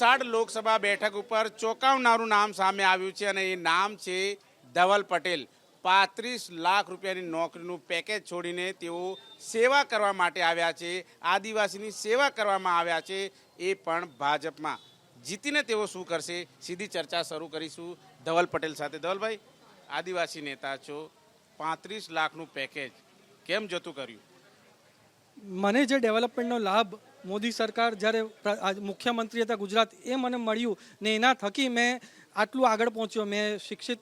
વલસાડ લોકસભા બેઠક ઉપર ચોંકાવનારું નામ સામે આવ્યું છે અને એ નામ છે ધવલ પટેલ. પાંત્રીસ લાખ રૂપિયાની નોકરીનું પેકેજ છોડીને તેઓ સેવા કરવા માટે આવ્યા છે. આદિવાસીની સેવા કરવામાં આવ્યા છે એ પણ ભાજપમાં. જીતીને તેઓ શું કરશે? સીધી ચર્ચા શરૂ કરીશું ધવલ પટેલ સાથે. ધવલભાઈ, આદિવાસી નેતા છો. પાંત્રીસ લાખનું પેકેજ કેમ જતું કર્યું? મને જે ડેવલપમેન્ટનો લાભ મોદી સરકાર જ્યારે મુખ્યમંત્રી હતા ગુજરાત એ મને મળ્યું ને એના થકી મેં આટલું આગળ પહોંચ્યો. મેં શિક્ષિત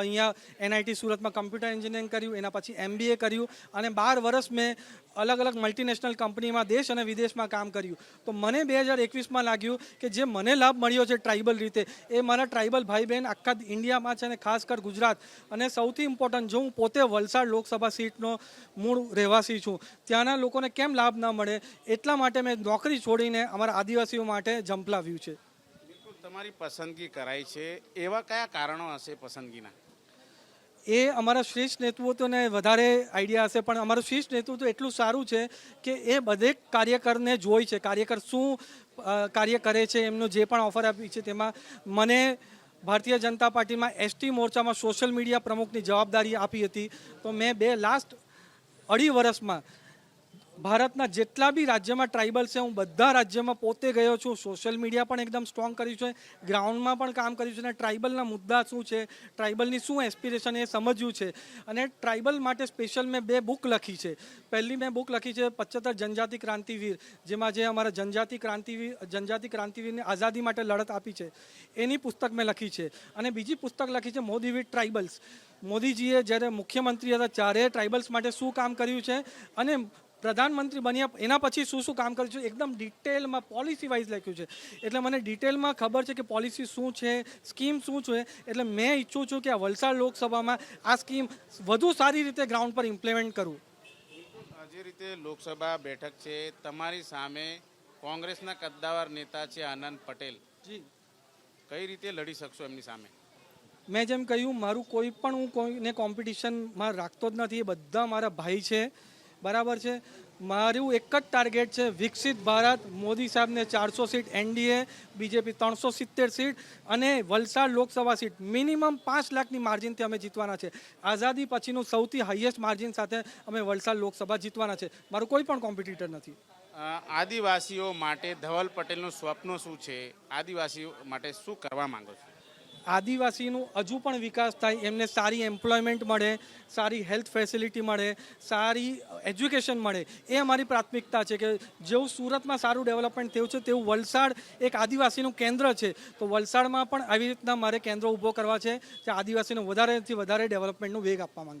અહીંયા એનઆઈટી સુરતમાં કમ્પ્યુટર એન્જિનિયરિંગ કર્યું, એના પછી એમબીએ કર્યું અને બાર વર્ષ મેં અલગ અલગ મલ્ટીનેશનલ કંપનીમાં દેશ અને વિદેશમાં કામ કર્યું. તો મને બે હજાર એકવીસમાં લાગ્યું કે જે મને લાભ મળ્યો છે ટ્રાઇબલ રીતે, એ મારા ટ્રાઇબલ ભાઈ બહેન આખા ઇન્ડિયામાં છે અને ખાસ કર ગુજરાત. અને સૌથી ઇમ્પોર્ટન્ટ જો હું પોતે વલસાડ લોકસભા સીટનો મૂળ રહેવાસી છું, ત્યાંના લોકોને કેમ લાભ ન મળે, એટલા માટે મેં નોકરી છોડીને અમારા આદિવાસીઓ માટે ઝંપલાવ્યું છે. તમારી પસંદગી કરાઈ છે? એવા કયા કારણો હશે પસંદગીના? એ અમારા શ્રેષ્ઠ નેતૃત્વને વધારે આઈડિયા હશે, પણ અમારું શ્રેષ્ઠ નેતૃત્વ એટલું સારું છે કે એ બધે કાર્યકરને જોઈ છે. કાર્યકર શું કાર્ય કરે છે, એમનું જે પણ ઓફર આપી છે, તેમાં મને ભારતીય જનતા પાર્ટીમાં એસટી મોરચામાં સોશિયલ મીડિયા પ્રમુખની જવાબદારી આપી હતી. તો મેં બે લાસ્ટ અઢી વર્ષમાં ભારતના જેટલા બી રાજ્યમાં ટ્રાઇબલ છે, હું બધા રાજ્યમાં પોતે ગયો છું. સોશિયલ મીડિયા પણ એકદમ સ્ટ્રોંગ કર્યું છે. ગ્રાઉન્ડમાં પણ કામ કર્યું છે અને ટ્રાઇબલના મુદ્દા શું છે? ટ્રાઇબલની શું એસ્પિરેશન એ સમજ્યું છે. અને ટ્રાઇબલ માટે સ્પેશિયલ મેં બે બુક લખી છે. પહેલી મેં બુક લખી છે પચોતેર જનજાતિ ક્રાંતિવીર જેમાં જે અમારા જનજાતિ ક્રાંતિવીર જનજાતિ ક્રાંતિવીરને આઝાદી માટે લડત આપી છે. એની પુસ્તક મેં લખી છે. અને બીજી પુસ્તક લખી છે મોદી વિથ ટ્રાઇબલ્સ મોદીજીએ જ્યારે મુખ્યમંત્રી હતા, ત્યારે ટ્રાઇબલ્સ માટે શું કામ કર્યું છે? અને પ્રધાનમંત્રી બન્યા એના પછી શું શું કામ કર્યું છે? એકદમ ડિટેલમાં પોલિસી વાઇઝ લખ્યું છે. એટલે મને ડિટેલમાં ખબર છે કે પોલિસી શું છે સ્કીમ શું છે એટલે મેં ઈચ્છું છું કે આ વલસાડ લોકસભામાં આ સ્કીમ વધુ સારી રીતે ગ્રાઉન્ડ પર ઇમ્પ્લિમેન્ટ કરું. જે રીતે લોકસભા બેઠક છે તમારી સામે કોંગ્રેસના કદ્દાવર નેતા છે આનંદ પટેલ. જી. કઈ રીતે લડી શકશો એમની સામે? મેં જેમ કહ્યું મારું કોઈ પણ હું કોઈને કોમ્પિટિશનમાં રાખતો જ નથી એ બધા મારા ભાઈ છે. બરાબર છે. મારું એક જ ટાર્ગેટ છે વિકસિત ભારત. મોદી સાહેબને ચારસો સીટ, એનડીએ, બીજેપી ત્રણસો સિત્તેર સીટ અને વલસાડ લોકસભા સીટ. મિનિમમ પાંચ લાખની માર્જિનથી અમે જીતવાના છે. આઝાદી પછીનું સૌથી હાઈએસ્ટ માર્જિન સાથે અમે વલસાડ લોકસભા જીતવાના છે. મારું કોઈ પણ કોમ્પિટિટર નથી. આદિવાસીઓ માટે ધવલ પટેલનું સ્વપ્ન શું છે? આદિવાસીઓ માટે શું કરવા માંગો છો? આદિવાસીનું હજુ પણ વિકાસ થાય, એમને સારી એમ્પ્લોયમેન્ટ મળે, સારી હેલ્થ ફેસિલિટી મળે, સારી એજ્યુકેશન મળે. એ અમારી પ્રાથમિકતા છે કે જેવું સુરતમાં સારું ડેવલપમેન્ટ થયું છે, તેવું વલસાડ એક આદિવાસીનું કેન્દ્ર છે. તો વલસાડમાં પણ આવી રીતના મારે કેન્દ્રો ઊભો કરવા છે કે આદિવાસીને વધારેથી વધારે ડેવલપમેન્ટનો વેગ આપવા માંગે